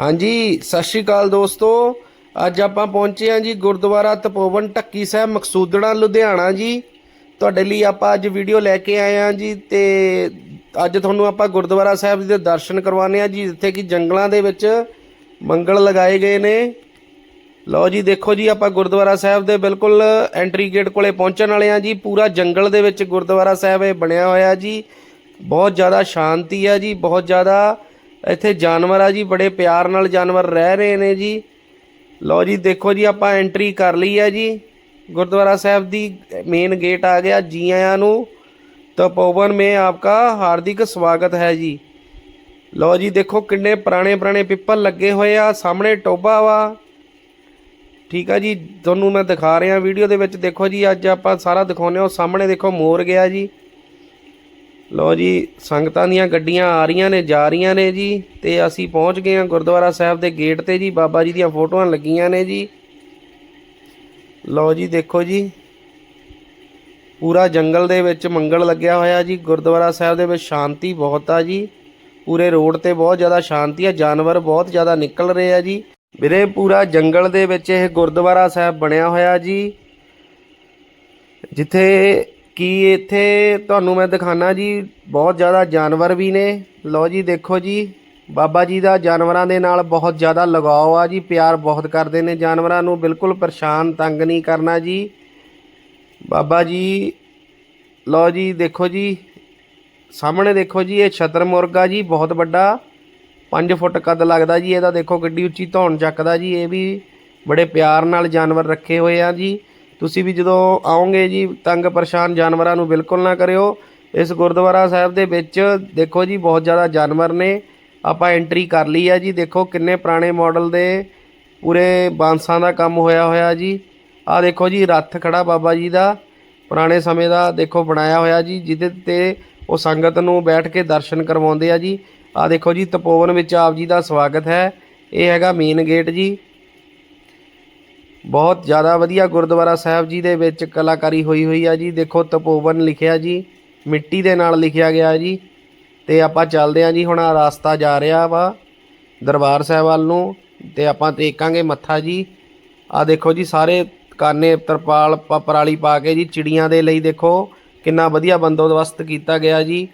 ਹਾਂਜੀ, ਸਤਿ ਸ਼੍ਰੀ ਅਕਾਲ ਦੋਸਤੋ। ਅੱਜ ਆਪਾਂ ਪਹੁੰਚੇ ਹਾਂ ਜੀ ਗੁਰਦੁਆਰਾ ਤਪੋਵਨ ਢੱਕੀ ਸਾਹਿਬ, ਮਕਸੂਦੜਾ, ਲੁਧਿਆਣਾ ਜੀ। ਤੁਹਾਡੇ ਲਈ ਆਪਾਂ ਅੱਜ ਵੀਡੀਓ ਲੈ ਕੇ ਆਏ ਹਾਂ ਜੀ ਤੇ ਅੱਜ ਤੁਹਾਨੂੰ ਆਪਾਂ ਗੁਰਦੁਆਰਾ ਸਾਹਿਬ ਜੀ ਦੇ ਦਰਸ਼ਨ ਕਰਵਾਉਣੇ ਆ ਜੀ, ਜਿੱਥੇ ਕਿ ਜੰਗਲਾਂ ਦੇ ਵਿੱਚ ਮੰਗਲ ਲਗਾਏ ਗਏ ਨੇ। ਲਓ ਜੀ, ਦੇਖੋ ਜੀ, ਆਪਾਂ ਗੁਰਦੁਆਰਾ ਸਾਹਿਬ ਦੇ ਬਿਲਕੁਲ ਐਂਟਰੀ ਗੇਟ ਕੋਲੇ ਪਹੁੰਚਣ ਵਾਲੇ ਆ ਜੀ। ਪੂਰਾ ਜੰਗਲ ਦੇ ਵਿੱਚ ਗੁਰਦੁਆਰਾ ਸਾਹਿਬ ਇਹ ਬਣਿਆ ਹੋਇਆ ਜੀ। ਬਹੁਤ ਜ਼ਿਆਦਾ ਸ਼ਾਂਤੀ ਆ ਜੀ, ਬਹੁਤ ਜ਼ਿਆਦਾ ਇੱਥੇ ਜਾਨਵਰ ਆ ਜੀ, ਬੜੇ ਪਿਆਰ ਨਾਲ ਜਾਨਵਰ ਰਹਿ ਰਹੇ ਨੇ ਜੀ। ਲਓ ਜੀ, ਦੇਖੋ ਜੀ, ਆਪਾਂ ਐਂਟਰੀ ਕਰ ਲਈ ਹੈ ਜੀ। ਗੁਰਦੁਆਰਾ ਸਾਹਿਬ ਦੀ ਮੇਨ ਗੇਟ ਆ ਗਿਆ ਜੀ ਆਇਆਂ ਨੂੰ ਤਪੋਵਨ ਮੇ ਆਪਕਾ ਹਾਰਦਿਕ ਸਵਾਗਤ ਹੈ ਜੀ। ਲਓ ਜੀ, ਦੇਖੋ ਕਿੰਨੇ ਪੁਰਾਣੇ ਪੁਰਾਣੇ ਪਿੱਪਲ ਲੱਗੇ ਹੋਏ ਆ, ਸਾਹਮਣੇ ਟੋਬਾ ਵਾ। ਠੀਕ ਆ ਜੀ, ਤੁਹਾਨੂੰ ਮੈਂ ਦਿਖਾ ਰਿਹਾ ਵੀਡੀਓ ਦੇ ਵਿੱਚ। ਦੇਖੋ ਜੀ, ਅੱਜ ਆਪਾਂ ਸਾਰਾ ਦਿਖਾਉਂਦੇ ਹਾਂ ਸਾਹਮਣੇ ਦੇਖੋ ਮੋਰ ਗਿਆ ਜੀ। ਲਓ ਜੀ, ਸੰਗਤਾਂ ਦੀਆਂ ਗੱਡੀਆਂ ਆ ਰਹੀਆਂ ਨੇ, ਜਾ ਰਹੀਆਂ ਨੇ ਜੀ, ਤੇ ਅਸੀਂ ਪਹੁੰਚ ਗਏ ਹਾਂ ਗੁਰਦੁਆਰਾ ਸਾਹਿਬ ਦੇ ਗੇਟ ਤੇ ਜੀ, ਬਾਬਾ ਜੀ ਦੀਆਂ ਫੋਟੋਆਂ ਲੱਗੀਆਂ ਨੇ ਜੀ। ਲਓ ਜੀ, ਦੇਖੋ ਜੀ, ਪੂਰਾ ਜੰਗਲ ਦੇ ਵਿੱਚ ਮੰਗਲ ਲੱਗਿਆ ਹੋਇਆ ਜੀ, ਗੁਰਦੁਆਰਾ ਸਾਹਿਬ ਦੇ ਵਿੱਚ ਸ਼ਾਂਤੀ ਬਹੁਤ ਆ ਜੀ। ਪੂਰੇ ਰੋਡ ਤੇ ਬਹੁਤ ਜ਼ਿਆਦਾ ਸ਼ਾਂਤੀ ਆ, ਜਾਨਵਰ ਬਹੁਤ ਜ਼ਿਆਦਾ ਨਿਕਲ ਰਹੇ ਆ ਜੀ। ਵੀਰੇ, ਪੂਰਾ ਜੰਗਲ ਦੇ ਵਿੱਚ ਇਹ ਗੁਰਦੁਆਰਾ ਸਾਹਿਬ ਬਣਿਆ ਹੋਇਆ ਜੀ, ਜਿੱਥੇ ਕੀ ਇੱਥੇ ਤੁਹਾਨੂੰ ਮੈਂ ਦਿਖਾਣਾ ਜੀ, ਬਹੁਤ ਜ਼ਿਆਦਾ ਜਾਨਵਰ ਵੀ ਨੇ। ਲਓ ਜੀ, ਦੇਖੋ ਜੀ, ਬਾਬਾ ਜੀ ਦਾ ਜਾਨਵਰਾਂ ਦੇ ਨਾਲ ਬਹੁਤ ਜ਼ਿਆਦਾ ਲਗਾਓ ਆ ਜੀ, ਪਿਆਰ ਬਹੁਤ ਕਰਦੇ ਨੇ ਜਾਨਵਰਾਂ ਨੂੰ, ਬਿਲਕੁਲ ਪਰੇਸ਼ਾਨ ਤੰਗ ਨਹੀਂ ਕਰਨਾ ਜੀ। ਬਾਬਾ ਜੀ, ਲਓ ਜੀ, ਦੇਖੋ ਜੀ, ਸਾਹਮਣੇ ਦੇਖੋ ਜੀ, ਇਹ ਛਤਰ ਮੁਰਗਾ ਜੀ, ਬਹੁਤ ਵੱਡਾ 5 ਫੁੱਟ ਕੱਦ ਲੱਗਦਾ ਜੀ, ਇਹਦਾ ਦੇਖੋ ਕਿੱਡੀ ਉੱਚੀ ਧੌਣ ਚੱਕਦਾ ਜੀ, ਇਹ ਵੀ ਬੜੇ ਪਿਆਰ ਨਾਲ ਜਾਨਵਰ ਰੱਖੇ ਹੋਏ ਆ ਜੀ। ਤੁਸੀਂ ਵੀ ਜਦੋਂ ਆਓਗੇ ਜੀ, ਤੰਗ ਪਰੇਸ਼ਾਨ ਜਾਨਵਰਾਂ ਨੂੰ ਬਿਲਕੁਲ ਨਾ ਕਰਿਓ। ਇਸ ਗੁਰਦੁਆਰਾ ਸਾਹਿਬ ਦੇ ਵਿੱਚ ਦੇਖੋ ਜੀ, ਬਹੁਤ ਜ਼ਿਆਦਾ ਜਾਨਵਰ ਨੇ। ਆਪਾਂ ਐਂਟਰੀ ਕਰ ਲਈ ਆ ਜੀ। ਦੇਖੋ ਕਿੰਨੇ ਪੁਰਾਣੇ ਮਾਡਲ ਦੇ ਪੂਰੇ ਬਾਂਸਾਂ ਦਾ ਕੰਮ ਹੋਇਆ ਹੋਇਆ ਜੀ। ਆ ਦੇਖੋ ਜੀ, ਰੱਥ ਖੜਾ ਬਾਬਾ ਜੀ ਦਾ। ਪੁਰਾਣੇ ਸਮੇਂ ਦਾ ਦੇਖੋ ਬਣਾਇਆ ਹੋਇਆ ਜੀ, ਜਿਹਦੇ ਤੇ ਉਹ ਸੰਗਤ ਨੂੰ ਬੈਠ ਕੇ ਦਰਸ਼ਨ ਕਰਵਾਉਂਦੇ ਆ ਜੀ। ਆ ਦੇਖੋ ਜੀ, ਤਪੋਵਨ ਵਿੱਚ ਆਪ ਜੀ ਦਾ ਸਵਾਗਤ ਹੈ। ਇਹ ਹੈਗਾ ਮੇਨ ਗੇਟ ਜੀ। ਬਹੁਤ ਜ਼ਿਆਦਾ ਵਧੀਆ ਗੁਰਦੁਆਰਾ ਸਾਹਿਬ ਜੀ ਦੇ ਵਿੱਚ ਕਲਾਕਾਰੀ ਹੋਈ ਹੋਈ ਆ ਜੀ। ਦੇਖੋ ਤਪੋਵਨ ਲਿਖਿਆ ਜੀ, ਮਿੱਟੀ ਦੇ ਨਾਲ ਲਿਖਿਆ ਗਿਆ ਜੀ। ਤੇ ਆਪਾਂ ਚੱਲਦੇ ਆ ਜੀ, ਹੁਣ ਆਹ ਰਾਸਤਾ ਜਾ ਰਿਹਾ ਵਾ ਦਰਬਾਰ ਸਾਹਿਬ ਵੱਲ ਨੂੰ। ਤੇ ਆਪਾਂ ਟੇਕਾਂਗੇ ਮੱਥਾ ਜੀ। ਆ ਦੇਖੋ ਜੀ, ਸਾਰੇ ਕਾਨੇ ਤਰਪਾਲ ਪ- ਪਰਾਲੀ ਪਾ ਕੇ ਜੀ, ਚਿੜੀਆਂ ਦੇ ਲਈ ਦੇਖੋ ਕਿੰਨਾ ਵਧੀਆ ਬੰਦੋਬਸਤ ਕੀਤਾ ਗਿਆ ਜੀ।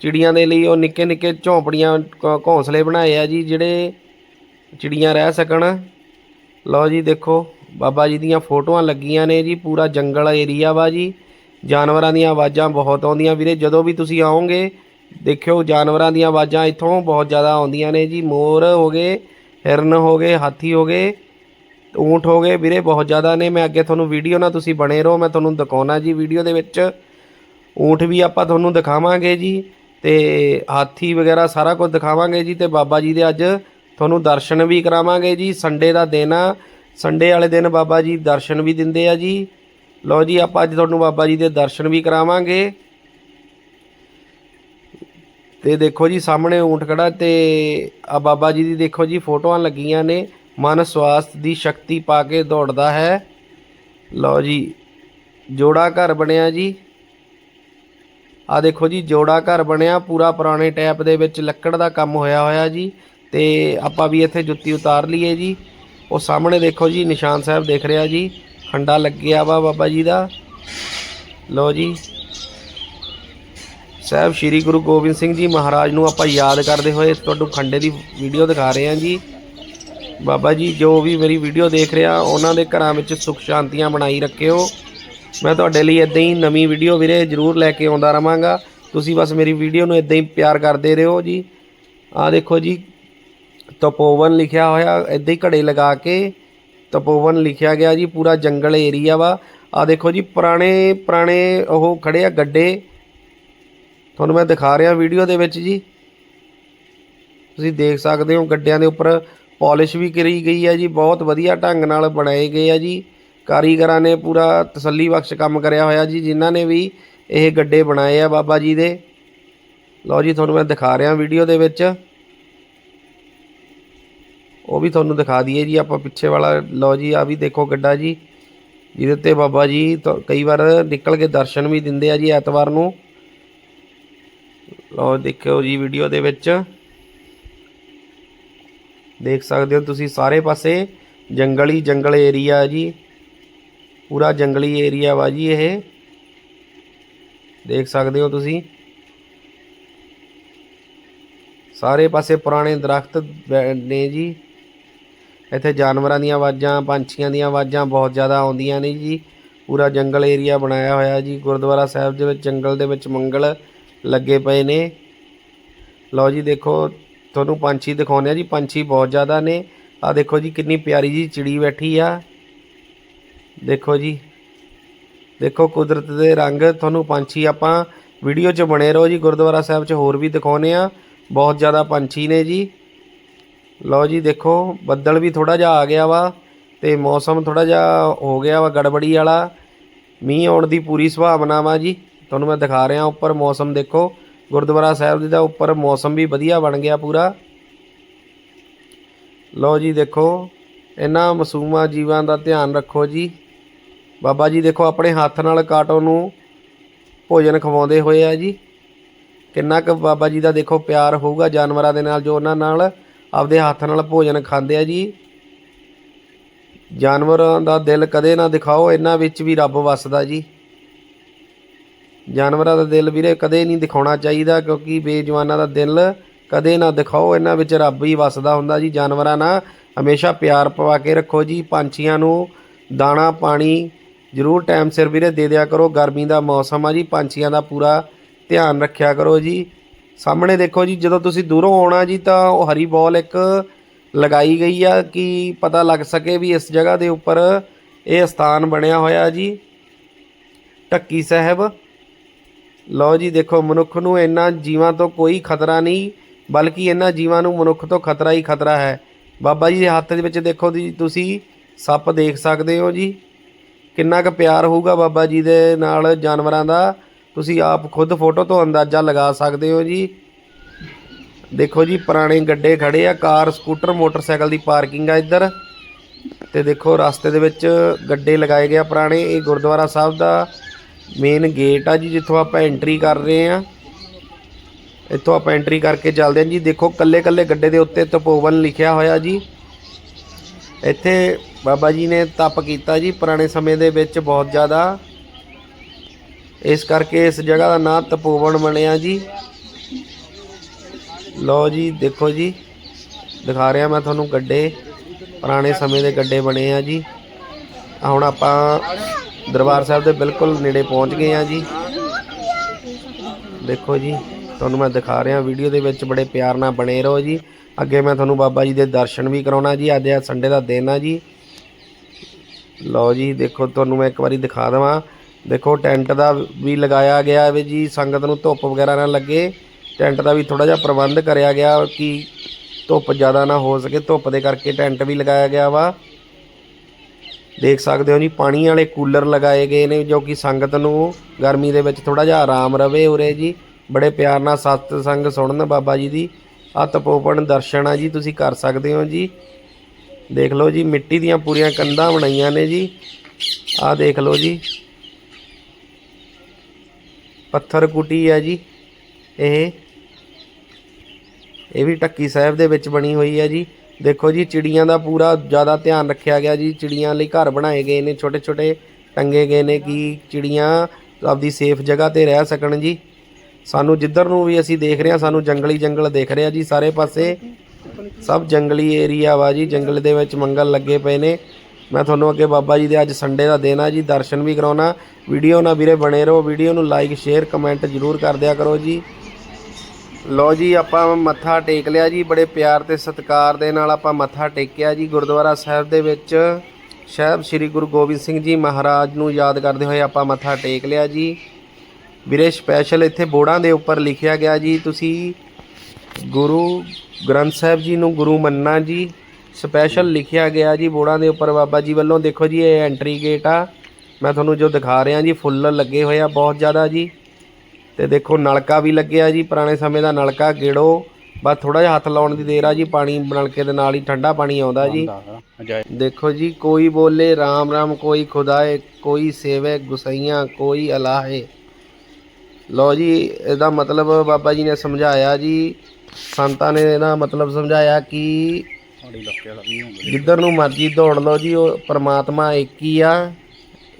ਚਿੜੀਆਂ ਦੇ ਲਈ ਉਹ ਨਿੱਕੇ ਨਿੱਕੇ ਝੌਂਪੜੀਆਂ ਕ- ਘੋਂਸਲੇ ਬਣਾਏ ਆ ਜੀ, ਜਿਹੜੇ ਚਿੜੀਆਂ ਰਹਿ ਸਕਣ। ਲਓ ਜੀ ਦੇਖੋ, ਬਾਬਾ ਜੀ ਦੀਆਂ ਫੋਟੋਆਂ ਲੱਗੀਆਂ ਨੇ ਜੀ, ਪੂਰਾ ਜੰਗਲ ਏਰੀਆ ਵਾ ਜੀ। ਜਾਨਵਰਾਂ ਦੀਆਂ ਆਵਾਜ਼ਾਂ ਬਹੁਤ ਆਉਂਦੀਆਂ ਵੀਰੇ, ਜਦੋਂ ਵੀ ਤੁਸੀਂ ਆਓਗੇ, ਦੇਖਿਓ ਜਾਨਵਰਾਂ ਦੀਆਂ ਆਵਾਜ਼ਾਂ ਇੱਥੋਂ ਬਹੁਤ ਜ਼ਿਆਦਾ ਆਉਂਦੀਆਂ ਨੇ ਜੀ। ਮੋਰ ਹੋ ਗਏ, ਹਿਰਨ ਹੋ ਗਏ, ਹਾਥੀ ਹੋ ਗਏ, ਊਂਠ ਹੋ ਗਏ, ਵੀਰੇ ਬਹੁਤ ਜ਼ਿਆਦਾ ਨੇ। ਮੈਂ ਅੱਗੇ ਤੁਹਾਨੂੰ ਵੀਡੀਓ ਨਾਲ ਤੁਸੀਂ ਬਣੇ ਰਹੋ, ਮੈਂ ਤੁਹਾਨੂੰ ਦਿਖਾਉਣਾ ਜੀ ਵੀਡੀਓ ਦੇ ਵਿੱਚ। ਊਂਠ ਵੀ ਆਪਾਂ ਤੁਹਾਨੂੰ ਦਿਖਾਵਾਂਗੇ ਜੀ ਤੇ ਹਾਥੀ ਵਗੈਰਾ ਸਾਰਾ ਕੁਝ ਦਿਖਾਵਾਂਗੇ ਜੀ ਤੇ ਬਾਬਾ ਜੀ ਦੇ ਅੱਜ ਤੁਹਾਨੂੰ ਦਰਸ਼ਨ ਵੀ ਕਰਾਵਾਂਗੇ ਜੀ ਸੰਡੇ ਦਾ ਦਿਨ ਆ। ਸੰਡੇ ਵਾਲੇ ਦਿਨ ਬਾਬਾ ਜੀ ਦਰਸ਼ਨ ਵੀ ਦਿੰਦੇ ਆ ਜੀ। ਲਓ ਜੀ, ਆਪਾਂ ਅੱਜ ਤੁਹਾਨੂੰ ਬਾਬਾ ਜੀ ਦੇ ਦਰਸ਼ਨ ਵੀ ਕਰਾਵਾਂਗੇ। ਤੇ ਦੇਖੋ ਜੀ, ਸਾਹਮਣੇ ਊਂਠ ਖੜਾ ਤੇ ਆ ਬਾਬਾ ਜੀ ਦੀ ਦੇਖੋ ਜੀ, ਫੋਟੋਆਂ ਲੱਗੀਆਂ ਨੇ। ਮਨ ਸਵਾਸਥ ਦੀ ਸ਼ਕਤੀ ਪਾ ਕੇ ਦੌੜਦਾ ਹੈ। ਲਓ ਜੀ, ਜੋੜਾ ਘਰ ਬਣਿਆ ਜੀ। ਆ ਦੇਖੋ ਜੀ, ਜੋੜਾ ਘਰ ਬਣਿਆ। ਪੂਰਾ ਪੁਰਾਣੇ ਟੈਪ ਦੇ ਵਿੱਚ ਲੱਕੜ ਦਾ ਕੰਮ ਹੋਇਆ ਹੋਇਆ ਜੀ। ਤੇ ਆਪਾਂ ਵੀ ਇੱਥੇ ਜੁੱਤੀ ਉਤਾਰ ਲਈਏ ਜੀ। ਉਹ ਸਾਹਮਣੇ ਦੇਖੋ ਜੀ, ਨਿਸ਼ਾਨ ਸਾਹਿਬ ਦੇਖ ਰਿਹਾ ਜੀ। ਖੰਡਾ ਲੱਗਿਆ ਵਾ ਬਾਬਾ ਜੀ ਦਾ। ਲਓ ਜੀ। ਸਾਹਿਬ, ਸ੍ਰੀ ਗੁਰੂ ਗੋਬਿੰਦ ਸਿੰਘ ਜੀ ਮਹਾਰਾਜ ਨੂੰ ਆਪਾਂ ਯਾਦ ਕਰਦੇ ਹੋਏ ਤੁਹਾਨੂੰ ਖੰਡੇ ਦੀ ਵੀਡੀਓ ਦਿਖਾ ਰਹੇ ਹਾਂ ਜੀ। ਬਾਬਾ ਜੀ, ਜੋ ਵੀ ਮੇਰੀ ਵੀਡੀਓ ਦੇਖ ਰਿਹਾ, ਉਹਨਾਂ ਦੇ ਘਰਾਂ ਵਿੱਚ ਸੁਖ ਸ਼ਾਂਤੀਆਂ ਬਣਾਈ ਰੱਖਿਓ। ਮੈਂ ਤੁਹਾਡੇ ਲਈ ਇਦਾਂ ਹੀ ਨਵੀਂ ਵੀਡੀਓ ਵੀਰੇ ਜ਼ਰੂਰ ਲੈ ਕੇ ਆਉਂਦਾ ਰਵਾਂਗਾ। ਤੁਸੀਂ ਬਸ ਮੇਰੀ ਵੀਡੀਓ ਨੂੰ ਇਦਾਂ ਹੀ ਪਿਆਰ ਕਰਦੇ ਰਹੋ ਜੀ। ਆਹ ਦੇਖੋ ਜੀ ਤਪੋਵਨ ਲਿਖਿਆ ਹੋਇਆ, ਇਦਾਂ ਹੀ ਘੜੇ ਲਗਾ ਕੇ ਤਪੋਵਨ ਲਿਖਿਆ ਗਿਆ ਜੀ, ਪੂਰਾ ਜੰਗਲ ਏਰੀਆ ਵਾ। ਆਹ ਦੇਖੋ ਜੀ, ਪੁਰਾਣੇ ਪੁਰਾਣੇ ਉਹ ਖੜੇ ਆ ਗੱਡੇ। ਤੁਹਾਨੂੰ ਮੈਂ ਦਿਖਾ ਰਿਹਾ ਵੀਡੀਓ ਦੇ ਵਿੱਚ ਜੀ। ਤੁਸੀਂ ਦੇਖ ਸਕਦੇ ਹੋ ਗੱਡਿਆਂ ਦੇ ਉੱਪਰ ਪਾਲਿਸ਼ ਵੀ ਕਰੀ ਗਈ ਹੈ ਜੀ, ਬਹੁਤ ਵਧੀਆ ਢੰਗ ਨਾਲ ਬਣਾਏ ਗਏ ਆ ਜੀ। ਕਾਰੀਗਰਾਂ ਨੇ ਪੂਰਾ ਤਸੱਲੀ ਬਖਸ਼ ਕੰਮ ਕਰਿਆ ਹੋਇਆ ਜੀ, ਜਿਨ੍ਹਾਂ ਨੇ ਵੀ ਇਹ ਗੱਡੇ ਬਣਾਏ ਆ ਬਾਬਾ ਜੀ ਦੇ। ਲਓ ਜੀ, ਤੁਹਾਨੂੰ ਮੈਂ ਦਿਖਾ ਰਿਹਾ ਵੀਡੀਓ ਦੇ ਵਿੱਚ। ਉਹ ਵੀ ਤੁਹਾਨੂੰ ਦਿਖਾ ਦਈਏ ਜੀ, ਆਪਾਂ ਪਿੱਛੇ ਵਾਲਾ, ਲਓ ਜੀ ਆ ਵੀ ਦੇਖੋ ਗੱਡਾ ਜੀ। ਜਿਹਦੇ ਤੇ ਬਾਬਾ ਜੀ ਤਾਂ ਕਈ ਵਾਰ ਨਿਕਲ ਕੇ ਦਰਸ਼ਨ ਵੀ ਦਿੰਦੇ ਆ ਜੀ ਐਤਵਾਰ ਨੂੰ। ਲਓ, ਦੇਖਿਓ ਜੀ ਵੀਡੀਓ ਦੇ ਵਿੱਚ। ਦੇਖ ਸਕਦੇ ਹੋ ਤੁਸੀਂ ਸਾਰੇ ਪਾਸੇ ਜੰਗਲੀ, ਜੰਗਲ ਏਰੀਆ ਜੀ। ਪੂਰਾ ਜੰਗਲੀ ਏਰੀਆ ਵਾ ਜੀ ਇਹ। ਦੇਖ ਸਕਦੇ ਹੋ ਤੁਸੀਂ। ਸਾਰੇ ਪਾਸੇ ਪੁਰਾਣੇ ਦਰਖਤ ਨੇ ਜੀ। ਇੱਥੇ ਜਾਨਵਰਾਂ ਦੀਆਂ ਆਵਾਜ਼ਾਂ, ਪੰਛੀਆਂ ਦੀਆਂ ਆਵਾਜ਼ਾਂ ਬਹੁਤ ਜ਼ਿਆਦਾ ਆਉਂਦੀਆਂ ਨੇ ਜੀ। ਪੂਰਾ ਜੰਗਲ ਏਰੀਆ ਬਣਾਇਆ ਹੋਇਆ ਜੀ। ਗੁਰਦੁਆਰਾ ਸਾਹਿਬ ਦੇ ਵਿੱਚ, ਜੰਗਲ ਦੇ ਵਿੱਚ ਮੰਗਲ ਲੱਗੇ ਪਏ ਨੇ। ਲਓ ਜੀ, ਦੇਖੋ, ਤੁਹਾਨੂੰ ਪੰਛੀ ਦਿਖਾਉਂਦੇ ਆ ਜੀ। ਪੰਛੀ ਬਹੁਤ ਜ਼ਿਆਦਾ ਨੇ। ਆ ਦੇਖੋ ਜੀ, ਕਿੰਨੀ ਪਿਆਰੀ ਜੀ ਚਿੜੀ ਬੈਠੀ ਆ। ਦੇਖੋ ਜੀ, ਦੇਖੋ ਕੁਦਰਤ ਦੇ ਰੰਗ। ਤੁਹਾਨੂੰ ਪੰਛੀ ਆਪਾਂ ਵੀਡੀਓ 'ਚ ਬਣੇ ਰਹੋ ਜੀ। ਗੁਰਦੁਆਰਾ ਸਾਹਿਬ 'ਚ ਹੋਰ ਵੀ ਦਿਖਾਉਨੇ ਆ ਬਹੁਤ ਜ਼ਿਆਦਾ ਪੰਛੀ ਨੇ ਜੀ। ਲਓ ਜੀ, ਦੇਖੋ, ਬੱਦਲ ਵੀ ਥੋੜਾ ਜਿਹਾ ਆ ਗਿਆ ਵਾ ਤੇ ਮੌਸਮ ਥੋੜਾ ਜਿਹਾ ਹੋ ਗਿਆ ਵਾ ਗੜਬੜੀ ਵਾਲਾ। ਮੀਂਹ ਆਉਣ ਦੀ ਪੂਰੀ ਸੰਭਾਵਨਾ ਵਾ ਜੀ। ਤੁਹਾਨੂੰ ਮੈਂ ਦਿਖਾ ਰਿਹਾ ਉੱਪਰ ਮੌਸਮ, ਦੇਖੋ। ਗੁਰਦੁਆਰਾ ਸਾਹਿਬ ਜੀ ਦਾ ਉੱਪਰ ਮੌਸਮ ਵੀ ਵਧੀਆ ਬਣ ਗਿਆ ਪੂਰਾ। ਲਓ ਜੀ, ਦੇਖੋ, ਇਹਨਾਂ ਮਾਸੂਮਾਂ ਜੀਵਾਂ ਦਾ ਧਿਆਨ ਰੱਖੋ ਜੀ। ਬਾਬਾ ਜੀ, ਦੇਖੋ, ਆਪਣੇ ਹੱਥ ਨਾਲ ਕਾਟੋ ਨੂੰ ਭੋਜਨ ਖਵਾਉਂਦੇ ਹੋਏ ਆ ਜੀ। ਕਿੰਨਾ ਕੁ ਬਾਬਾ ਜੀ ਦਾ, ਦੇਖੋ, ਪਿਆਰ ਹੋਊਗਾ ਜਾਨਵਰਾਂ ਦੇ ਨਾਲ, ਜੋ ਉਹਨਾਂ ਨਾਲ ਆਪਦੇ ਹੱਥ ਨਾਲ ਭੋਜਨ ਖਾਂਦੇ ਆ ਜੀ। ਜਾਨਵਰਾਂ ਦਾ ਦਿਲ ਕਦੇ ਨਾ ਦਿਖਾਓ, ਇਹਨਾਂ ਵਿੱਚ ਵੀ ਰੱਬ ਵੱਸਦਾ ਜੀ। ਜਾਨਵਰਾਂ ਦਾ ਦਿਲ ਵੀਰੇ ਕਦੇ ਨਹੀਂ ਦਿਖਾਉਣਾ ਚਾਹੀਦਾ, ਕਿਉਂਕਿ ਬੇਜਵਾਨਾਂ ਦਾ ਦਿਲ ਕਦੇ ਨਾ ਦਿਖਾਓ, ਇਹਨਾਂ ਵਿੱਚ ਰੱਬ ਹੀ ਵੱਸਦਾ ਹੁੰਦਾ ਜੀ। ਜਾਨਵਰਾਂ ਨਾਲ ਹਮੇਸ਼ਾ ਪਿਆਰ ਪਵਾ ਕੇ ਰੱਖੋ ਜੀ। ਪੰਛੀਆਂ ਨੂੰ ਦਾਣਾ, ਪਾਣੀ ਜ਼ਰੂਰ ਟਾਈਮ ਸਿਰ ਵੀਰੇ ਦੇ ਦਿਆ ਕਰੋ। ਗਰਮੀ ਦਾ ਮੌਸਮ ਆ ਜੀ, ਪੰਛੀਆਂ ਦਾ ਪੂਰਾ ਧਿਆਨ ਰੱਖਿਆ ਕਰੋ ਜੀ। ਸਾਹਮਣੇ ਦੇਖੋ ਜੀ, ਜਦੋਂ ਤੁਸੀਂ ਦੂਰੋਂ ਆਉਣਾ ਜੀ, ਤਾਂ ਉਹ ਹਰੀ ਬੋਲ ਇੱਕ ਲਗਾਈ ਗਈ ਆ ਕਿ ਪਤਾ ਲੱਗ ਸਕੇ ਵੀ ਇਸ ਜਗ੍ਹਾ ਦੇ ਉੱਪਰ ਇਹ ਸਥਾਨ ਬਣਿਆ ਹੋਇਆ ਜੀ। ਟੱਕੀ ਸਾਹਿਬ, ਲਓ ਜੀ, ਦੇਖੋ, ਮਨੁੱਖ ਨੂੰ ਇਹਨਾਂ ਜੀਵਾਂ ਤੋਂ ਕੋਈ ਖਤਰਾ ਨਹੀਂ, ਬਲਕਿ ਇਹਨਾਂ ਜੀਵਾਂ ਨੂੰ ਮਨੁੱਖ ਤੋਂ ਖਤਰਾ ਹੀ ਖਤਰਾ ਹੈ। ਬਾਬਾ ਜੀ ਦੇ ਹੱਥ ਦੇ ਵਿੱਚ ਦੇਖੋ ਜੀ, ਤੁਸੀਂ ਸੱਪ ਦੇਖ ਸਕਦੇ ਹੋ ਜੀ। ਕਿੰਨਾ ਕੁ ਪਿਆਰ ਹੋਊਗਾ ਬਾਬਾ ਜੀ ਦੇ ਨਾਲ ਜਾਨਵਰਾਂ ਦਾ। ਤੁਸੀਂ ਆਪ ਖੁਦ ਫੋਟੋ ਤੋਂ ਅੰਦਾਜ਼ਾ ਲਗਾ ਸਕਦੇ ਹੋ ਜੀ। ਦੇਖੋ ਜੀ, ਪੁਰਾਣੇ ਗੱਡੇ ਖੜੇ ਆ, ਕਾਰ, ਸਕੂਟਰ, ਮੋਟਰਸਾਈਕਲ ਦੀ ਪਾਰਕਿੰਗ ਆ ਇੱਧਰ। ਤੇ ਦੇਖੋ, ਰਸਤੇ ਦੇ ਵਿੱਚ ਗੱਡੇ ਲਗਾਏ ਗਏ ਆ ਪੁਰਾਣੇ, ਇਹ ਗੁਰਦੁਆਰਾ ਸਾਹਿਬ ਦਾ ਮੇਨ ਗੇਟ ਆ ਜੀ, ਜਿੱਥੋਂ ਆਪਾਂ ਐਂਟਰੀ ਕਰ ਰਹੇ ਆ। ਇੱਥੋਂ ਆਪਾਂ ਐਂਟਰੀ ਕਰਕੇ ਚੱਲਦੇ ਹਾਂ ਜੀ। ਦੇਖੋ ਕੱਲੇ ਕੱਲੇ ਗੱਡੇ ਦੇ ਉੱਤੇ ਤਪੋਵਨ ਲਿਖਿਆ ਹੋਇਆ ਜੀ। ਇੱਥੇ ਬਾਬਾ ਜੀ ਨੇ ਤਪ ਕੀਤਾ ਜੀ, ਪੁਰਾਣੇ ਸਮੇਂ ਦੇ ਵਿੱਚ ਬਹੁਤ ਜ਼ਿਆਦਾ ਇਸ ਕਰਕੇ ਇਸ ਜਗ੍ਹਾ ਦਾ ਨਾਮ ਤਪੋਵਨ ਬਣਿਆ ਜੀ। ਲਓ ਜੀ, ਦੇਖੋ ਜੀ। ਦਿਖਾ ਰਿਹਾ ਮੈਂ ਤੁਹਾਨੂੰ ਗੱਡੇ। ਪੁਰਾਣੇ ਸਮੇਂ ਦੇ ਗੱਡੇ ਬਣੇ ਆ ਜੀ। ਹੁਣ ਆਪਾਂ ਦਰਬਾਰ ਸਾਹਿਬ ਦੇ ਬਿਲਕੁਲ ਨੇੜੇ ਪਹੁੰਚ ਗਏ ਆ ਜੀ। ਦੇਖੋ ਜੀ, ਤੁਹਾਨੂੰ ਮੈਂ ਦਿਖਾ ਰਿਹਾ, ਵੀਡੀਓ ਦੇ ਵਿੱਚ ਬੜੇ ਪਿਆਰ ਨਾਲ ਬਣੇ ਰਹੋ ਜੀ। ਅੱਗੇ ਮੈਂ ਤੁਹਾਨੂੰ ਬਾਬਾ ਜੀ ਦੇ ਦਰਸ਼ਨ ਵੀ ਕਰਾਉਣਾ ਜੀ। ਅੱਜ ਆ ਸੰਡੇ ਦਾ ਦਿਨ ਆ ਜੀ। ਲਓ ਜੀ, ਦੇਖੋ, ਤੁਹਾਨੂੰ ਮੈਂ ਇੱਕ ਵਾਰੀ ਦਿਖਾ ਦਵਾਂ। ਦੇਖੋ, ਟੈਂਟ ਦਾ ਵੀ ਲਗਾਇਆ ਗਿਆ ਵੀ ਜੀ, ਸੰਗਤ ਨੂੰ ਧੁੱਪ ਵਗੈਰਾ ਨਾ ਲੱਗੇ। ਟੈਂਟ ਦਾ ਵੀ ਥੋੜਾ ਜਿਹਾ ਪ੍ਰਬੰਧ ਕਰਿਆ ਗਿਆ ਕਿ ਧੁੱਪ ਜ਼ਿਆਦਾ ਨਾ ਹੋ ਸਕੇ। ਧੁੱਪ ਦੇ ਕਰਕੇ ਟੈਂਟ ਵੀ ਲਗਾਇਆ ਗਿਆ ਵਾ। ਦੇਖ ਸਕਦੇ ਹੋ ਜੀ, ਪਾਣੀ ਵਾਲੇ ਕੂਲਰ ਲਗਾਏ ਗਏ ਨੇ, ਜੋ ਕਿ ਸੰਗਤ ਨੂੰ ਗਰਮੀ ਦੇ ਵਿੱਚ ਥੋੜਾ ਜਿਹਾ ਆਰਾਮ ਰਵੇ ਉਰੇ ਜੀ। ਬੜੇ ਪਿਆਰ ਨਾਲ ਸਤ ਸੰਗ ਸੁਣਨ ਬਾਬਾ ਜੀ ਦੀ। ਆ ਤਪੋਵਨ ਦਰਸ਼ਨ ਆ ਜੀ, ਤੁਸੀਂ ਕਰ ਸਕਦੇ ਹੋ ਜੀ। ਦੇਖ ਲਓ ਜੀ, ਮਿੱਟੀ ਦੀਆਂ ਪੂਰੀਆਂ ਕੰਧਾਂ ਬਣਾਈਆਂ ਨੇ ਜੀ। ਆਹ ਦੇਖ ਲਓ ਜੀ। ਪੱਥਰ ਕੁਟੀ ਹੈ ਜੀ। ਇਹ ਇਹ ਵੀ ਟੱਕੀ ਸਾਹਿਬ ਦੇ ਵਿੱਚ ਬਣੀ ਹੋਈ ਹੈ ਜੀ। ਦੇਖੋ ਜੀ, ਚਿੜੀਆਂ ਦਾ ਪੂਰਾ ਜ਼ਿਆਦਾ ਧਿਆਨ ਰੱਖਿਆ ਗਿਆ ਜੀ। ਚਿੜੀਆਂ ਲਈ ਘਰ ਬਣਾਏ ਗਏ ਨੇ ਛੋਟੇ ਛੋਟੇ ਟੰਗੇ ਗਏ ਨੇ ਕਿ ਚਿੜੀਆਂ ਆਪਦੀ ਸੇਫ ਜਗ੍ਹਾ ਤੇ ਰਹਿ ਸਕਣ ਜੀ। ਸਾਨੂੰ ਜਿੱਧਰ ਨੂੰ ਵੀ ਅਸੀਂ ਦੇਖ ਰਹੇ ਹਾਂ, ਸਾਨੂੰ ਜੰਗਲੀ ਜੰਗਲ ਦੇਖ ਰਿਹਾ ਜੀ। ਸਾਰੇ ਪਾਸੇ ਸਭ ਜੰਗਲੀ ਏਰੀਆ ਵਾ ਜੀ। ਜੰਗਲ ਦੇ ਵਿੱਚ ਮੰਗਲ ਲੱਗੇ ਪਏ ਨੇ। ਮੈਂ ਤੁਹਾਨੂੰ ਅੱਗੇ ਬਾਬਾ ਜੀ ਦੇ ਅੱਜ ਸੰਡੇ ਦਾ ਦਿਨ ਆ ਜੀ, ਦਰਸ਼ਨ ਵੀ ਕਰਾਉਣਾ। ਵੀਡੀਓ ਨਾਲ ਵੀਰੇ ਬਣੇ ਰਹੋ, ਵੀਡੀਓ ਨੂੰ ਲਾਈਕ ਸ਼ੇਅਰ ਕਮੈਂਟ ਜ਼ਰੂਰ ਕਰ ਦਿਆ ਕਰੋ ਜੀ। ਲੋ ਜੀ, ਆਪਾਂ ਮੱਥਾ ਟੇਕ ਲਿਆ ਜੀ, ਬੜੇ ਪਿਆਰ ਤੇ ਸਤਿਕਾਰ ਦੇ ਨਾਲ ਆਪਾਂ ਮੱਥਾ ਟੇਕਿਆ ਜੀ ਗੁਰਦੁਆਰਾ ਸਾਹਿਬ ਦੇ ਵਿੱਚ। ਸਾਹਿਬ ਸ੍ਰੀ ਗੁਰੂ ਗੋਬਿੰਦ ਸਿੰਘ ਜੀ ਮਹਾਰਾਜ ਨੂੰ ਯਾਦ ਕਰਦੇ ਹੋਏ ਆਪਾਂ ਮੱਥਾ ਟੇਕ ਲਿਆ ਜੀ। ਵੀਰੇ ਸਪੈਸ਼ਲ ਇੱਥੇ ਬੋਰਡਾਂ ਦੇ ਉੱਪਰ ਲਿਖਿਆ ਗਿਆ ਜੀ, ਤੁਸੀਂ ਗੁਰੂ ਗ੍ਰੰਥ ਸਾਹਿਬ ਜੀ ਨੂੰ ਗੁਰੂ ਮੰਨਣਾ ਜੀ। ਸਪੈਸ਼ਲ ਲਿਖਿਆ ਗਿਆ ਜੀ ਬੋਰਡਾਂ ਦੇ ਉੱਪਰ ਬਾਬਾ ਜੀ ਵੱਲੋਂ। ਦੇਖੋ ਜੀ ਇਹ ਐਂਟਰੀ ਗੇਟ ਆ। ਮੈਂ ਤੁਹਾਨੂੰ ਜੋ ਦਿਖਾ ਰਿਹਾ ਜੀ ਫੁੱਲ ਲੱਗੇ ਹੋਏ ਆ ਬਹੁਤ ਜ਼ਿਆਦਾ ਜੀ। ਤੇ ਦੇਖੋ ਨਲਕਾ ਵੀ ਲੱਗਿਆ ਜੀ ਪੁਰਾਣੇ ਸਮੇਂ ਦਾ ਨਲਕਾ ਗੇੜੋ। ਬਸ ਥੋੜਾ ਜਿਹਾ ਹੱਥ ਲਾਉਣ ਦੀ ਦੇਰ ਆ ਜੀ ਪਾਣੀ ਨਲਕੇ ਦੇ ਨਾਲ ਹੀ ਠੰਡਾ ਪਾਣੀ ਆਉਂਦਾ ਜੀ। ਦੇਖੋ ਜੀ ਕੋਈ ਬੋਲੇ RAM RAM ਕੋਈ ਖੁਦਾਏ ਕੋਈ ਸੇਵੇ ਗੁਸਈਆਂ ਕੋਈ ਅਲਾਹੇ। ਲੋ ਜੀ ਇਹਦਾ ਮਤਲਬ ਬਾਬਾ ਜੀ ਨੇ ਸਮਝਾਇਆ ਜੀ। ਸੰਤਾਂ ਨੇ ਇਹਦਾ ਮਤਲਬ ਸਮਝਾਇਆ ਕਿ ਸਾਡੀ ਲੱਕੇ ਵਾਲਾ ਵੀ ਹੋਊਗਾ ਜਿੱਧਰ ਨੂੰ ਮਰਜ਼ੀ ਦੌੜ ਲਓ ਜੀ, ਉਹ ਪਰਮਾਤਮਾ ਇੱਕ ਹੀ ਆ,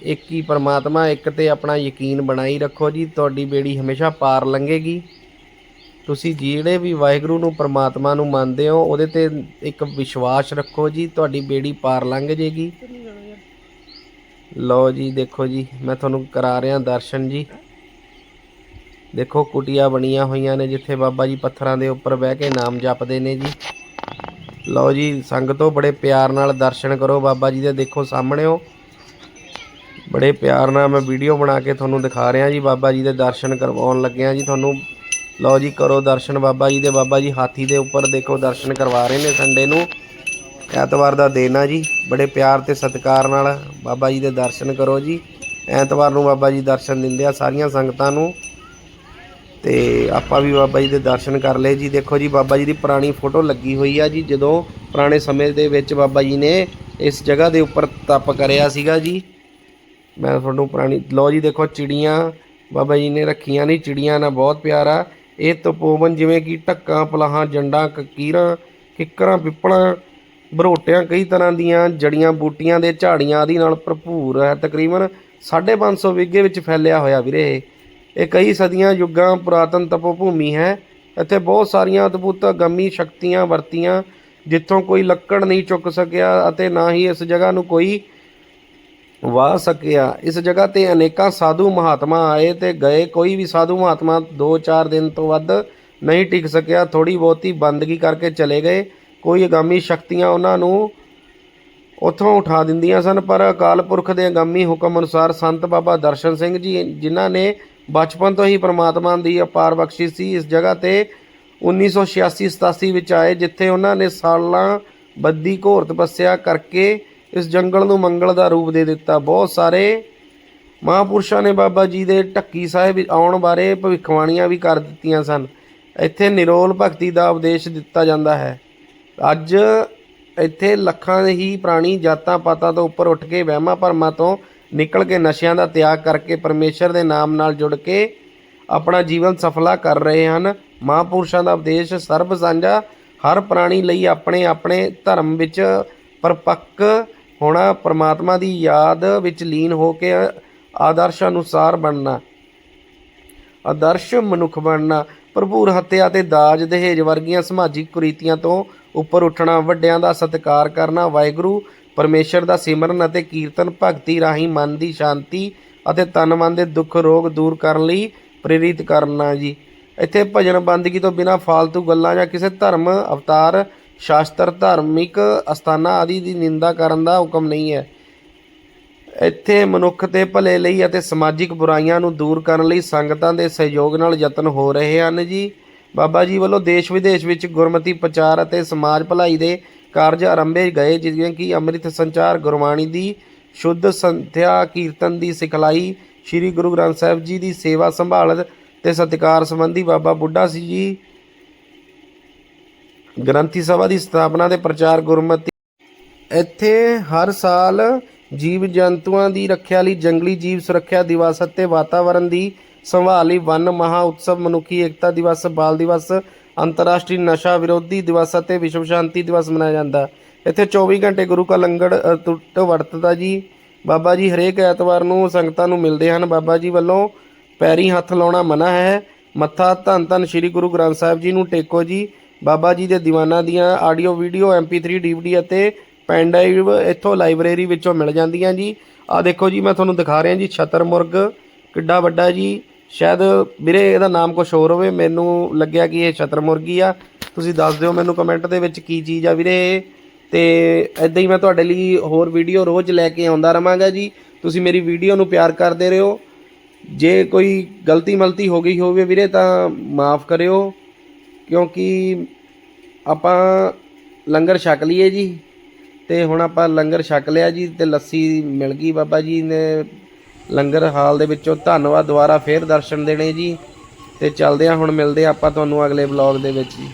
ਇੱਕ ਹੀ ਪਰਮਾਤਮਾ, ਇੱਕ ਤੇ ਆਪਣਾ ਯਕੀਨ ਬਣਾਈ ਰੱਖੋ ਜੀ, ਤੁਹਾਡੀ ਬੇੜੀ ਹਮੇਸ਼ਾ ਪਾਰ ਲੰਘੇਗੀ। ਤੁਸੀਂ ਜਿਹੜੇ ਵੀ ਵਾਹਿਗੁਰੂ ਨੂੰ ਪਰਮਾਤਮਾ ਨੂੰ ਮੰਨਦੇ ਹੋ, ਉਹਦੇ ਤੇ ਇੱਕ ਵਿਸ਼ਵਾਸ ਰੱਖੋ ਜੀ, ਤੁਹਾਡੀ ਬੇੜੀ ਪਾਰ ਲੰਘ ਜੇਗੀ। ਲਓ ਜੀ, ਦੇਖੋ ਜੀ, ਮੈਂ ਤੁਹਾਨੂੰ ਕਰਾ ਰਿਹਾ ਦਰਸ਼ਨ ਜੀ। ਦੇਖੋ, ਕੁਟੀਆਂ ਬਣੀਆਂ ਹੋਈਆਂ ਨੇ, ਜਿੱਥੇ ਬਾਬਾ ਜੀ ਪੱਥਰਾਂ ਦੇ ਉੱਪਰ ਬਹਿ ਕੇ ਨਾਮ ਜਪਦੇ ਨੇ ਜੀ। ਲਓ ਜੀ, ਸੰਗਤੋ ਬੜੇ ਪਿਆਰ ਨਾਲ ਦਰਸ਼ਨ ਕਰੋ, ਬਾਬਾ ਜੀ ਦੇ ਦੇਖੋ ਸਾਹਮਣੇ ਹੋ ਬੜੇ ਪਿਆਰ ਨਾਲ ਮੈਂ ਵੀਡੀਓ ਬਣਾ ਕੇ ਤੁਹਾਨੂੰ ਦਿਖਾ ਰਿਹਾ ਜੀ, ਬਾਬਾ ਜੀ ਦੇ ਦਰਸ਼ਨ ਕਰਵਾਉਣ ਲੱਗਿਆ ਜੀ ਤੁਹਾਨੂੰ। ਲਓ ਜੀ, ਕਰੋ ਦਰਸ਼ਨ, ਬਾਬਾ ਜੀ ਦੇ, ਬਾਬਾ ਜੀ ਹਾਥੀ ਦੇ ਉੱਪਰ ਦੇਖੋ ਦਰਸ਼ਨ ਕਰਵਾ ਰਹੇ ਨੇ ਸੰਡੇ ਨੂੰ। ਐਤਵਾਰ ਦਾ ਦਿਨ ਆ ਜੀ, ਬੜੇ ਪਿਆਰ ਤੇ ਸਤਿਕਾਰ ਨਾਲ ਬਾਬਾ ਜੀ ਦੇ ਦਰਸ਼ਨ ਕਰੋ ਜੀ। ਐਤਵਾਰ ਨੂੰ ਬਾਬਾ ਜੀ ਦਰਸ਼ਨ ਦਿੰਦੇ ਆ ਸਾਰੀਆਂ ਸੰਗਤਾਂ ਨੂੰ। ਤੇ ਆਪਾਂ ਵੀ ਬਾਬਾ ਜੀ ਦੇ ਦਰਸ਼ਨ ਕਰ ਲਏ ਜੀ। ਦੇਖੋ ਜੀ, ਬਾਬਾ ਜੀ ਦੀ ਪੁਰਾਣੀ ਫੋਟੋ ਲੱਗੀ ਹੋਈ ਆ ਜੀ, ਜਦੋਂ ਪੁਰਾਣੇ ਸਮੇਂ ਦੇ ਵਿੱਚ ਬਾਬਾ ਜੀ ਨੇ ਇਸ ਜਗ੍ਹਾ ਦੇ ਉੱਪਰ ਤਪ ਕਰਿਆ ਸੀਗਾ ਜੀ। ਮੈਂ ਤੁਹਾਨੂੰ ਪੁਰਾਣੀ, ਲਓ ਜੀ, ਦੇਖੋ ਚਿੜੀਆਂ, ਬਾਬਾ ਜੀ ਨੇ ਰੱਖੀਆਂ ਨਹੀਂ, ਚਿੜੀਆਂ ਨਾਲ ਬਹੁਤ ਪਿਆਰਾ ਇਹ ਤਪੋਵਨ ਜਿਵੇਂ ਕਿ ਢੱਕਾਂ ਪਲਾਹਾਂ, ਜੰਡਾਂ, ਕਕੀਰਾਂ, ਕਿੱਕਰਾਂ, ਪਿੱਪਲਾਂ, ਬਰੋਟਿਆਂ, ਕਈ ਤਰ੍ਹਾਂ ਦੀਆਂ ਜੜੀਆਂ, ਬੂਟੀਆਂ ਦੇ ਝਾੜੀਆਂ ਆਦਿ ਨਾਲ ਭਰਪੂਰ ਹੈ। ਤਕਰੀਬਨ 550 ਵਿਗੇ ਵਿੱਚ ਫੈਲਿਆ ਹੋਇਆ ਵੀਰੇ ਇਹ। ਕਈ ਸਦੀਆਂ ਯੁੱਗਾਂ ਪੁਰਾਤਨ ਤਪੋ ਭੂਮੀ ਹੈ। ਇੱਥੇ ਬਹੁਤ ਸਾਰੀਆਂ ਅਦਭੁਤ ਗੰਮੀ ਸ਼ਕਤੀਆਂ ਵਰਤੀਆਂ, ਜਿੱਥੋਂ ਕੋਈ ਲੱਕੜ ਨਹੀਂ ਚੁੱਕ ਸਕਿਆ ਅਤੇ ਨਾ ਹੀ ਇਸ ਜਗ੍ਹਾ ਨੂੰ ਕੋਈ ਵਾਹ ਸਕਿਆ। ਇਸ ਜਗ੍ਹਾ ਤੇ ਅਨੇਕਾਂ ਸਾਧੂ ਮਹਾਤਮਾ ਆਏ ਤੇ ਗਏ। ਕੋਈ ਵੀ ਸਾਧੂ ਮਹਾਤਮਾ 2-4 ਦਿਨ ਤੋਂ ਵੱਧ ਨਹੀਂ ਟਿਕ ਸਕਿਆ। ਥੋੜੀ ਬਹੁਤੀ ਬੰਦਗੀ ਕਰਕੇ ਚਲੇ ਗਏ। ਕੋਈ ਅਗਾਮੀ ਸ਼ਕਤੀਆਂ ਉਹਨਾਂ ਨੂੰ ਉੱਥੋਂ ਉਠਾ ਦਿੰਦੀਆਂ ਸਨ, ਪਰ ਅਕਾਲ ਪੁਰਖ ਦੇ ਅਗਾਮੀ ਹੁਕਮ ਅਨੁਸਾਰ ਸੰਤ ਬਾਬਾ ਦਰਸ਼ਨ ਸਿੰਘ ਜੀ, ਜਿਨ੍ਹਾਂ ਨੇ ਬਚਪਨ ਤੋਂ ਹੀ ਪ੍ਰਮਾਤਮਾ ਦੀ ਅਪਾਰ ਬਖਸ਼ਿਸ਼ ਸੀ, ਇਸ ਜਗ੍ਹਾ ਤੇ 1986-87 ਵਿੱਚ ਆਏ, ਜਿੱਥੇ ਉਹਨਾਂ ਨੇ ਸਾਲਾਂ ਬੱਦੀ ਘੋਰ ਤਪੱਸਿਆ ਕਰਕੇ ਇਸ ਜੰਗਲ ਨੂੰ ਮੰਗਲ ਦਾ ਰੂਪ ਦੇ ਦਿੱਤਾ। ਬਹੁਤ ਸਾਰੇ ਮਹਾਪੁਰਸ਼ਾਂ ਨੇ ਬਾਬਾ ਜੀ ਦੇ ਢੱਕੀ ਸਾਹਿਬ ਆਉਣ ਬਾਰੇ ਭਵਿੱਖਬਾਣੀਆਂ ਵੀ ਕਰ ਦਿੱਤੀਆਂ ਸਨ। ਇੱਥੇ ਨਿਰੋਲ ਭਗਤੀ ਦਾ ਉਪਦੇਸ਼ ਦਿੱਤਾ ਜਾਂਦਾ ਹੈ। ਅੱਜ ਇੱਥੇ ਲੱਖਾਂ ਹੀ ਪ੍ਰਾਣੀ ਜਾਤਾਂ ਪਾਤਾਂ ਤੋਂ ਉੱਪਰ ਉੱਠ ਕੇ ਵਹਿਮਾਂ ਭਰਮਾਂ ਤੋਂ ਨਿਕਲ ਕੇ ਨਸ਼ਿਆਂ ਦਾ ਤਿਆਗ ਕਰਕੇ ਪਰਮੇਸ਼ਰ ਦੇ ਨਾਮ ਨਾਲ ਜੁੜ ਕੇ ਆਪਣਾ ਜੀਵਨ ਸਫਲਾ ਕਰ ਰਹੇ ਹਨ। ਮਹਾਂਪੁਰਸ਼ਾਂ ਦਾ ਉਪਦੇਸ਼ ਸਰਬ ਸਾਂਝਾ, ਹਰ ਪ੍ਰਾਣੀ ਲਈ ਆਪਣੇ ਆਪਣੇ ਧਰਮ ਵਿੱਚ ਪਰਪੱਕ ਹੋਣਾ, ਪਰਮਾਤਮਾ ਦੀ ਯਾਦ ਵਿੱਚ ਲੀਨ ਹੋ ਕੇ ਆਦਰਸ਼ ਅਨੁਸਾਰ ਬਣਨਾ, ਆਦਰਸ਼ ਮਨੁੱਖ ਬਣਨਾ, ਭਰਪੂਰ ਹੱਤਿਆ ਤੇ ਦਾਜ ਦਹੇਜ ਵਰਗੀਆਂ ਸਮਾਜਿਕ ਕੁਰੀਤੀਆਂ ਤੋਂ ਉੱਪਰ ਉੱਠਣਾ, ਵੱਡਿਆਂ ਦਾ ਸਤਿਕਾਰ ਕਰਨਾ, ਵਾਹਿਗੁਰੂ ਪਰਮੇਸ਼ਰ ਦਾ ਸਿਮਰਨ ਅਤੇ ਕੀਰਤਨ ਭਗਤੀ ਰਾਹੀਂ ਮਨ ਦੀ ਸ਼ਾਂਤੀ ਅਤੇ ਤਨ ਮਨ ਦੇ ਦੁੱਖ ਰੋਗ ਦੂਰ ਕਰਨ ਲਈ ਪ੍ਰੇਰਿਤ ਕਰਨਾ ਜੀ। ਇੱਥੇ ਭਜਨ ਬੰਦਗੀ ਤੋਂ ਬਿਨਾਂ ਫਾਲਤੂ ਗੱਲਾਂ ਜਾਂ ਕਿਸੇ ਧਰਮ, ਅਵਤਾਰ, ਸ਼ਾਸਤਰ, ਧਾਰਮਿਕ ਅਸਥਾਨਾਂ ਆਦਿ ਦੀ ਨਿੰਦਾ ਕਰਨ ਦਾ ਹੁਕਮ ਨਹੀਂ ਹੈ। ਇੱਥੇ ਮਨੁੱਖ ਦੇ ਭਲੇ ਲਈ ਅਤੇ ਸਮਾਜਿਕ ਬੁਰਾਈਆਂ ਨੂੰ ਦੂਰ ਕਰਨ ਲਈ ਸੰਗਤਾਂ ਦੇ ਸਹਿਯੋਗ ਨਾਲ ਯਤਨ ਹੋ ਰਹੇ ਹਨ ਜੀ। ਬਾਬਾ ਜੀ ਵੱਲੋਂ ਦੇਸ਼ ਵਿਦੇਸ਼ ਵਿੱਚ ਗੁਰਮਤਿ ਪ੍ਰਚਾਰ ਅਤੇ ਸਮਾਜ ਭਲਾਈ ਦੇ ਕਾਰਜ ਆਰੰਭੇ ਗਏ, ਜਿਵੇਂ ਕਿ ਅੰਮ੍ਰਿਤ ਸੰਚਾਰ ਗੁਰਬਾਣੀ ਦੀ ਸ਼ੁੱਧ ਸੰਥਿਆ ਕੀਰਤਨ ਦੀ ਸਿਖਲਾਈ, ਸ੍ਰੀ ਗੁਰੂ ਗ੍ਰੰਥ ਸਾਹਿਬ ਜੀ ਦੀ ਸੇਵਾ ਸੰਭਾਲ ਤੇ ਸਤਿਕਾਰ ਸੰਬੰਧੀ ਬਾਬਾ ਬੁੱਢਾ ਸੀ ਜੀ ਗ੍ਰੰਥੀ ਸਭਾ ਦੀ ਸਥਾਪਨਾ ਤੇ ਪ੍ਰਚਾਰ ਗੁਰਮਤਿ। ਇੱਥੇ ਹਰ ਸਾਲ ਜੀਵ ਜੰਤੂਆਂ ਦੀ ਰੱਖਿਆ ਲਈ ਜੰਗਲੀ ਜੀਵ ਸੁਰੱਖਿਆ ਦਿਵਸ ਅਤੇ ਵਾਤਾਵਰਣ ਦੀ ਸੰਭਾਲ ਲਈ ਵਨ ਮਹਾ ਉਤਸਵ, ਮਨੁੱਖੀ ਏਕਤਾ ਦਿਵਸ, ਬਾਲ ਦਿਵਸ, ਅੰਤਰਰਾਸ਼ਟਰੀ ਨਸ਼ਾ ਵਿਰੋਧੀ ਦਿਵਸ ਅਤੇ ਵਿਸ਼ਵ ਸ਼ਾਂਤੀ ਦਿਵਸ ਮਨਾਇਆ ਜਾਂਦਾ। ਇੱਥੇ 24 ਘੰਟੇ ਗੁਰੂ ਕਾ ਲੰਗਰ ਟੁੱਟ ਵਰਤਦਾ ਜੀ। ਬਾਬਾ ਜੀ ਹਰੇਕ ਐਤਵਾਰ ਨੂੰ ਸੰਗਤਾਂ ਨੂੰ ਮਿਲਦੇ ਹਨ। ਬਾਬਾ ਜੀ ਵੱਲੋਂ ਪੈਰੀ ਹੱਥ ਲਾਉਣਾ ਮਨਾ ਹੈ। ਮੱਥਾ ਧੰਨ ਧੰਨ ਸ੍ਰੀ ਗੁਰੂ ਗ੍ਰੰਥ ਸਾਹਿਬ ਜੀ ਨੂੰ ਟੇਕੋ ਜੀ। ਬਾਬਾ ਜੀ ਦੇ ਦੀਵਾਨਾਂ ਦੀਆਂ ਆਡੀਓ, ਵੀਡੀਓ MP3 DVD ਅਤੇ ਪੈਨ ਡਰਾਈਵ ਇੱਥੋਂ ਲਾਇਬ੍ਰੇਰੀ ਵਿੱਚੋਂ ਮਿਲ ਜਾਂਦੀਆਂ ਜੀ। ਆ ਦੇਖੋ ਜੀ, ਮੈਂ ਤੁਹਾਨੂੰ ਦਿਖਾ ਰਿਹਾ ਜੀ ਛਤਰਮੁਰਗ ਕਿੱਡਾ ਵੱਡਾ ਜੀ। ਸ਼ਾਇਦ ਵੀਰੇ ਇਹਦਾ ਨਾਮ ਕੁਝ ਹੋਰ ਹੋਵੇ, ਮੈਨੂੰ ਲੱਗਿਆ ਕਿ ਇਹ ਛਤਰ ਮੁਰਗੀ ਆ। ਤੁਸੀਂ ਦੱਸ ਦਿਓ ਮੈਨੂੰ ਕਮੈਂਟ ਦੇ ਵਿੱਚ ਕੀ ਚੀਜ਼ ਆ ਵੀਰੇ ਇਹ। ਤੇ ਇਦਾਂ ਹੀ ਮੈਂ ਤੁਹਾਡੇ ਲਈ ਹੋਰ ਵੀਡੀਓ ਰੋਜ਼ ਲੈ ਕੇ ਆਉਂਦਾ ਰਵਾਂਗਾ ਜੀ। ਤੁਸੀਂ ਮੇਰੀ ਵੀਡੀਓ ਨੂੰ ਪਿਆਰ ਕਰਦੇ ਰਹੋ। ਜੇ ਕੋਈ ਗਲਤੀ ਮਲਤੀ ਹੋ ਗਈ ਹੋਵੇ ਵੀਰੇ ਤਾਂ ਮਾਫ ਕਰਿਓ। ਕਿਉਂਕਿ ਆਪਾਂ ਲੰਗਰ ਛਕ ਲਈਏ ਜੀ। ਤੇ ਹੁਣ ਆਪਾਂ ਲੰਗਰ ਛਕ ਲਿਆ ਜੀ ਤੇ ਲੱਸੀ ਮਿਲ ਗਈ ਬਾਬਾ ਜੀ ਨੇ। ਲੰਗਰ ਹਾਲ ਦੇ ਵਿੱਚੋਂ ਧੰਨਵਾਦ ਦੁਬਾਰਾ ਫੇਰ ਦਰਸ਼ਨ ਦੇਣੇ ਜੀ। ਤੇ ਚੱਲਦੇ ਆ ਹੁਣ ਮਿਲਦੇ ਆ ਆਪਾਂ ਤੁਹਾਨੂੰ ਅਗਲੇ ਵਲੌਗ ਦੇ ਵਿੱਚ ਜੀ।